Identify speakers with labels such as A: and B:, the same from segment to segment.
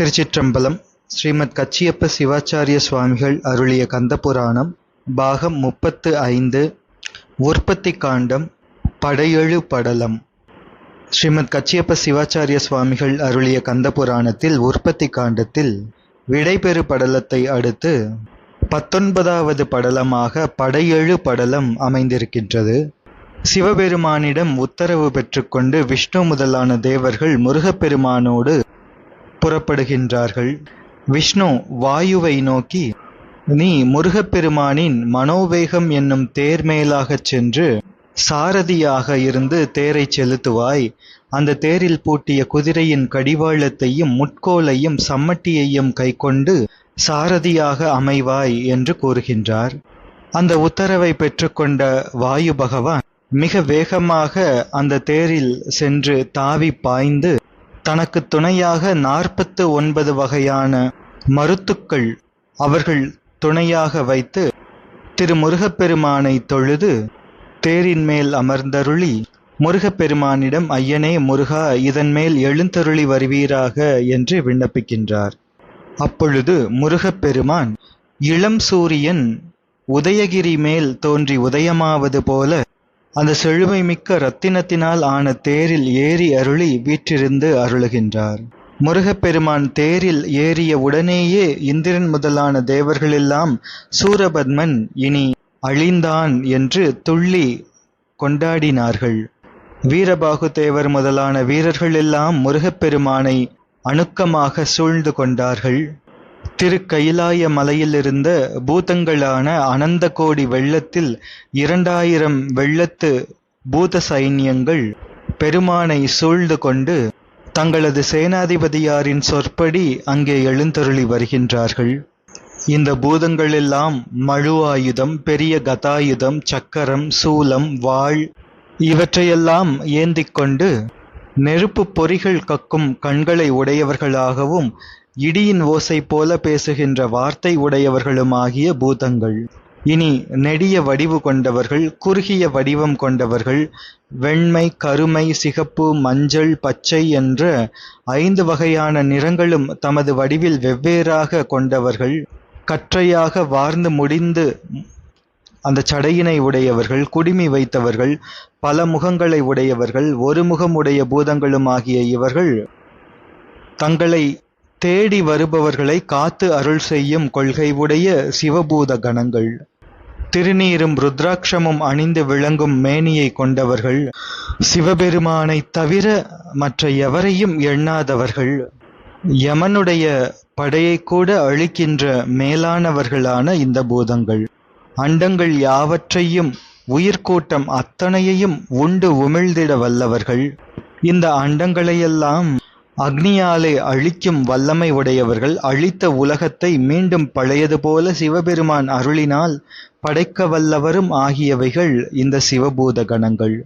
A: திருச்சிற்றம்பலம் ஸ்ரீமத் கச்சியப்ப சிவாச்சாரிய சுவாமிகள் அருளிய கந்தபுராணம் பாகம் முப்பத்து ஐந்து உற்பத்தி காண்டம் படையெழு படலம். ஸ்ரீமத் கச்சியப்ப சிவாச்சாரிய சுவாமிகள் அருளிய கந்தபுராணத்தில் உற்பத்தி காண்டத்தில் விடைபெறு படலத்தை அடுத்து பத்தொன்பதாவது படலமாக படையெழு படலம் அமைந்திருக்கின்றது. சிவபெருமானிடம் உத்தரவு பெற்றுக்கொண்டு விஷ்ணு முதலான தேவர்கள் முருகப்பெருமானோடு புறப்படுகின்றார்கள். விஷ்ணு வாயுவை நோக்கி நீ முருகப்பெருமானின் மனோவேகம் என்னும் தேர் மேலாகச் சென்று சாரதியாக இருந்து தேரை செலுத்துவாய். அந்த தேரில் பூட்டிய குதிரையின் கடிவாளத்தையும் முட்கோலையும் சம்மட்டியையும் கைக்கொண்டு சாரதியாக அமைவாய் என்று கூறுகின்றார். அந்த உத்தரவை பெற்றுக்கொண்ட வாயு பகவான் மிக வேகமாக அந்த தேரில் சென்று தாவி பாய்ந்து தனக்கு துணையாக நாற்பத்து ஒன்பது வகையான மருத்துக்கள் அவர்கள் துணையாக வைத்து திரு முருகப்பெருமானை தொழுது தேரின் மேல் அமர்ந்தருளி முருகப்பெருமானிடம் ஐயனே முருகா இதன் மேல் எழுந்தருளி வருவீராக என்று விண்ணப்பிக்கின்றார். அப்பொழுது முருகப்பெருமான் இளம் சூரியன் உதயகிரி மேல் தோன்றி உதயமாவது போல அந்த செழுமை மிக்க ரத்தினத்தினால் ஆன தேரில் ஏறி அருளி வீற்றிருந்து அருளுகின்றார். முருகப்பெருமான் தேரில் ஏறிய உடனேயே இந்திரன் முதலான தேவர்களெல்லாம் சூரபத்மன் இனி அழிந்தான் என்று துள்ளி கொண்டாடினார்கள். வீரபாகு தேவர் முதலான வீரர்களெல்லாம் முருகப்பெருமானை அணுக்கமாக சூழ்ந்து கொண்டார்கள். திருக்கயிலாய மலையிலிருந்த பூதங்களான அனந்த கோடி வெள்ளத்தில் இரண்டாயிரம் வெள்ளத்து பூத சைன்யங்கள் பெருமானை சூழ்ந்து கொண்டு தங்களது சேனாதிபதியாரின் சொற்படி அங்கே எழுந்தருளி வருகின்றார்கள். இந்த பூதங்களெல்லாம் மழு ஆயுதம் பெரிய கதாயுதம் சக்கரம் சூலம் வாழ் இவற்றையெல்லாம் ஏந்திக்கொண்டு நெருப்பு பொறிகள் கக்கும் கண்களை உடையவர்களாகவும் இடியின் ஓசை போல பேசுகின்ற வார்த்தை உடையவர்களுமாகிய பூதங்கள். இனி நெடிய வடிவு கொண்டவர்கள் குறுகிய வடிவம் கொண்டவர்கள் வெண்மை கருமை சிகப்பு மஞ்சள் பச்சை என்ற ஐந்து வகையான நிறங்களும் தமது வடிவில் வெவ்வேறாக கொண்டவர்கள். கற்றையாக வார்ந்து முடிந்து அந்த சடையினை உடையவர்கள் குடிமி வைத்தவர்கள் பல முகங்களை உடையவர்கள் ஒரு முகமுடைய பூதங்களும் ஆகிய இவர்கள் தங்களை தேடி வருபவர்களை காத்து அருள் செய்யும் கொள்கை உடைய சிவபூத கணங்கள். திருநீரும் ருத்ராட்சமும் அணிந்து விளங்கும் மேனியை கொண்டவர்கள் சிவபெருமானை தவிர மற்ற எவரையும் எண்ணாதவர்கள். யமனுடைய படையை கூட அழிக்கின்ற மேலானவர்களான இந்த பூதங்கள். அண்டங்கள் யாவற்றையும் உயிர்கூட்டம் அத்தனையையும் உண்டு உமிழ்ந்திட வல்லவர்கள். இந்த அண்டங்களையெல்லாம் அக்னியாலே அழிக்கும் வல்லமை உடையவர்கள் அழித்த உலகத்தை மீண்டும் பழையது போல சிவபெருமான் அருளினால் படைக்க வல்லவரும் ஆகியவைகள் இந்த சிவபூத கணங்கள்.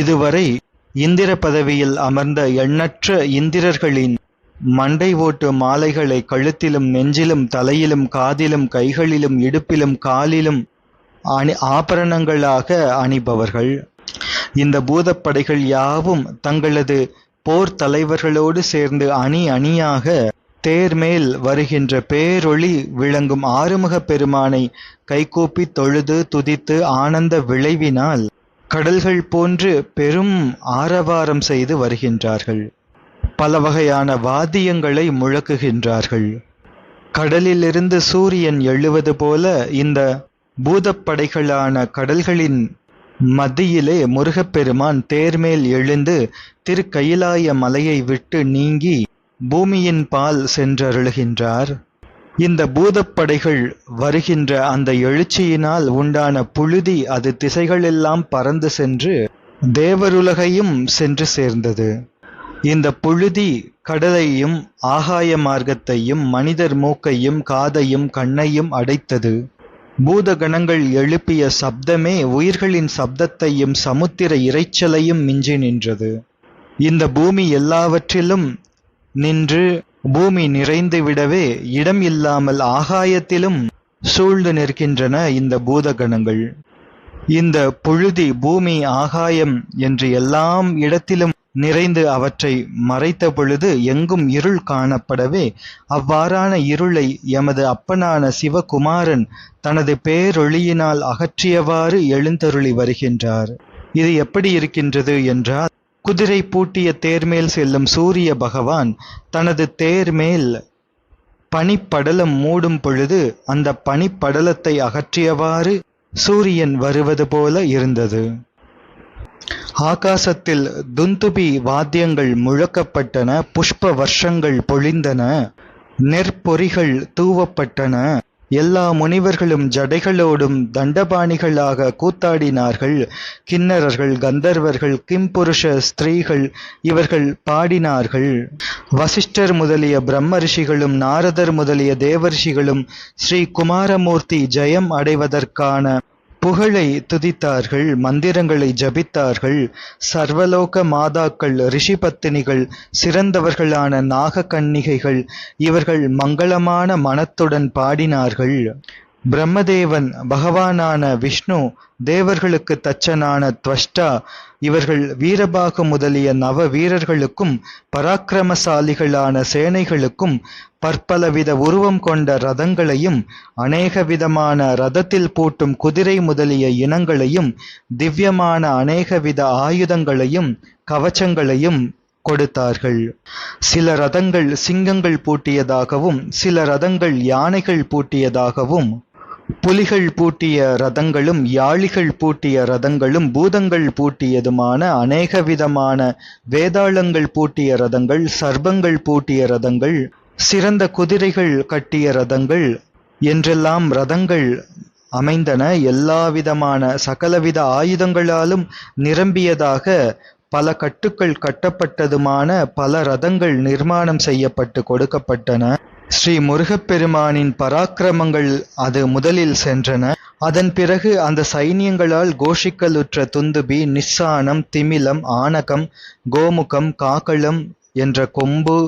A: இதுவரை இந்திர பதவியில் அமர்ந்த எண்ணற்ற இந்திரர்களின் மண்டை ஓட்டு மாலைகளை கழுத்திலும் நெஞ்சிலும் தலையிலும் காதிலும் கைகளிலும் இடுப்பிலும் காலிலும் அணி ஆபரணங்களாக அணிபவர்கள். இந்த பூதப்படைகள் யாவும் தங்களது போர் தலைவர்களோடு சேர்ந்து அணி அணியாக தேர்மேல் வருகின்ற பேரொளி விளங்கும் ஆறுமுக பெருமானை கைகூப்பி தொழுது துதித்து ஆனந்த விளைவினால் கடல்கள் போன்று பெரும் ஆரவாரம் செய்து வருகின்றார்கள். பல வகையான வாத்தியங்களை முழக்குகின்றார்கள். கடலிலிருந்து சூரியன் எழுவது போல இந்த பூதப்படைகளான கடல்களின் மத்தியிலே முருகப்பெருமான் தேர்மேல் எழுந்து திருக்கயிலாய மலையை விட்டு நீங்கி பூமியின் பால் சென்றருளுகின்றார். இந்த பூதப்படைகள் வருகின்ற அந்த எழுச்சியினால் உண்டான புழுதி அது திசைகளெல்லாம் பறந்து சென்று தேவருலகையும் சென்று சேர்ந்தது. இந்த புழுதி கடலையும் ஆகாய மார்க்கத்தையும் மனிதர் மூக்கையும் காதையும் கண்ணையும் அடைத்தது. பூதகணங்கள் எழுப்பிய சப்தமே உயிர்களின் சப்தத்தையும் சமுத்திர இரைச்சலையும் மிஞ்சி நின்றது. இந்த பூமி எல்லாவற்றிலும் நின்று பூமி நிறைந்து விடவே இடம் இல்லாமல் ஆகாயத்திலும் சூழ்ந்து நிற்கின்றன இந்த பூதகணங்கள். இந்த புழுதி பூமி ஆகாயம் என்று எல்லாம் இடத்திலும் நிறைந்து அவற்றை மறைத்த பொழுது எங்கும் இருள் காணப்படவே அவ்வாறான இருளை எமது அப்பனான சிவகுமாரன் தனது பேரொளியினால் அகற்றியவாறு எழுந்தருளி வருகின்றார். இது எப்படி இருக்கின்றது என்றால் குதிரை பூட்டிய தேர்மேல் செல்லும் சூரிய பகவான் தனது தேர்மேல் பனிப்படலம் மூடும் பொழுது அந்த பனிப்படலத்தை அகற்றியவாறு சூரியன் வருவது போல இருந்தது. ஆகாசத்தில் துந்துபி வாத்தியங்கள் முழக்கப்பட்டன புஷ்ப வர்ஷங்கள் பொழிந்தன நெற்பொறிகள் தூவப்பட்டன. எல்லா முனிவர்களும் ஜடைகளோடும் தண்டபாணிகளாக கூத்தாடினார்கள். கிண்ணறர்கள் கந்தர்வர்கள் கிம்புருஷ ஸ்திரீகள் இவர்கள் பாடினார்கள். வசிஷ்டர் முதலிய பிரம்மரிஷிகளும் நாரதர் முதலிய தேவர்ஷிகளும் ஸ்ரீ குமாரமூர்த்தி ஜெயம் அடைவதற்கான புகழை துதித்தார்கள் மந்திரங்களை ஜபித்தார்கள். சர்வலோக மாதாக்கள் ரிஷிபத்தினிகள் சிறந்தவர்களான நாகக்கன்னிகைகள் இவர்கள் மங்களமான மனத்துடன் பாடினார்கள். பிரம்மதேவன் பகவானான விஷ்ணு தேவர்களுக்கு தச்சனான துவஷ்டா இவர்கள் வீரபாகு முதலிய நவ வீரர்களுக்கும் பராக்கிரமசாலிகளான சேனைகளுக்கும் பற்பலவித உருவம் கொண்ட ரதங்களையும் அநேக விதமான ரதத்தில் பூட்டும் குதிரை முதலிய இனங்களையும் திவ்யமான அநேகவித ஆயுதங்களையும் கவச்சங்களையும் கொடுத்தார்கள். சில ரதங்கள் சிங்கங்கள் பூட்டியதாகவும் சில ரதங்கள் யானைகள் பூட்டியதாகவும் புலிகள் பூட்டிய ரதங்களும் யாளிகள் பூட்டிய ரதங்களும் பூதங்கள் பூட்டியதுமான அநேக விதமான வேதாளங்கள் பூட்டிய ரதங்கள் சர்ப்பங்கள் பூட்டிய ரதங்கள் சிறந்த குதிரைகள் கட்டிய ரதங்கள் என்றெல்லாம் ரதங்கள் அமைந்தன. எல்லாவிதமான சகலவித ஆயுதங்களாலும் நிரம்பியதாக பல கட்டுக்கள் கட்டப்பட்டதுமான பல ரதங்கள் நிர்மாணம் செய்யப்பட்டு கொடுக்கப்பட்டன. ஸ்ரீ முருகப்பெருமானின் பராக்கிரமங்கள் அது முதலில் சென்றன. அதன் பிறகு அந்த சைனியங்களால் கோஷிக்கலுற்ற துந்துபி நிஸ்ஸானம் திமிலம் ஆனகம் கோமுகம் காக்களம் என்ற கொம்பு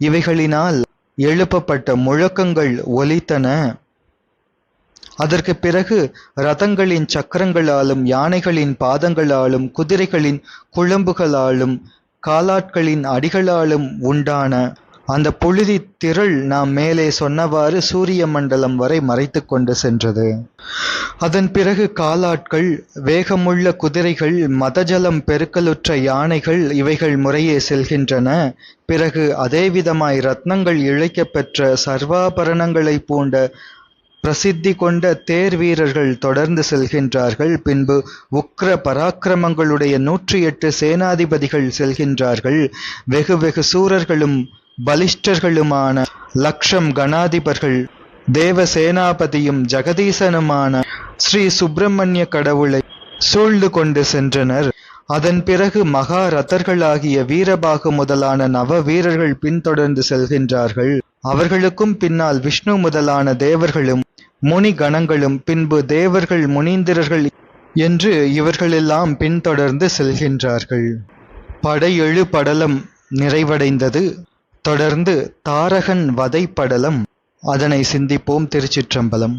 A: இவைகளினால் எழுப்பப்பட்ட முழக்கங்கள் ஒலித்தன. அதற்கு பிறகு ரதங்களின் சக்கரங்களாலும் யானைகளின் பாதங்களாலும் குதிரைகளின் குழம்புகளாலும் காலாட்களின் அடிகளாலும் உண்டான அந்த புழுதி திரள் நாம் மேலே சொன்னவாறு சூரிய மண்டலம் வரை மறைத்து கொண்டு சென்றது. அதன் பிறகு காலாட்கள் வேகமுள்ள குதிரைகள் மதஜலம் பெருக்கலுற்ற யானைகள் இவைகள் முறையே செல்கின்றன. பிறகு அதேவிதமாய் ரத்னங்கள் இழைக்கப்பெற்ற சர்வாபரணங்களை பூண்ட பிரசித்தி கொண்ட தேர் வீரர்கள் தொடர்ந்து செல்கின்றார்கள். பின்பு உக்ர பராக்கிரமங்களுடைய நூற்றி எட்டு சேனாதிபதிகள் செல்கின்றார்கள். வெகு வெகு சூரர்களும் பலிஷ்டர்களுமான லக்ஷம் கணாதிபர்கள் தேவசேனாபதியும் ஜெகதீசனுமான ஸ்ரீ சுப்பிரமணிய கடவுளை சூழ்ந்து கொண்டு சென்றனர். அதன் பிறகு மகாரதர்களாகிய வீரபாகு முதலான நவ வீரர்கள் பின்தொடர்ந்து செல்கின்றார்கள். அவர்களுக்கும் பின்னால் விஷ்ணு முதலான தேவர்களும் முனி கணங்களும் பின்பு தேவர்கள் முனீந்திரர்கள் என்று இவர்களெல்லாம் பின்தொடர்ந்து செல்கின்றார்கள். படையெழு படலம் நிறைவடைந்தது. தொடர்ந்து தாரகன் வதை படலம் அதனை சிந்திப்போம் திருச்சிற்றம்பலம்.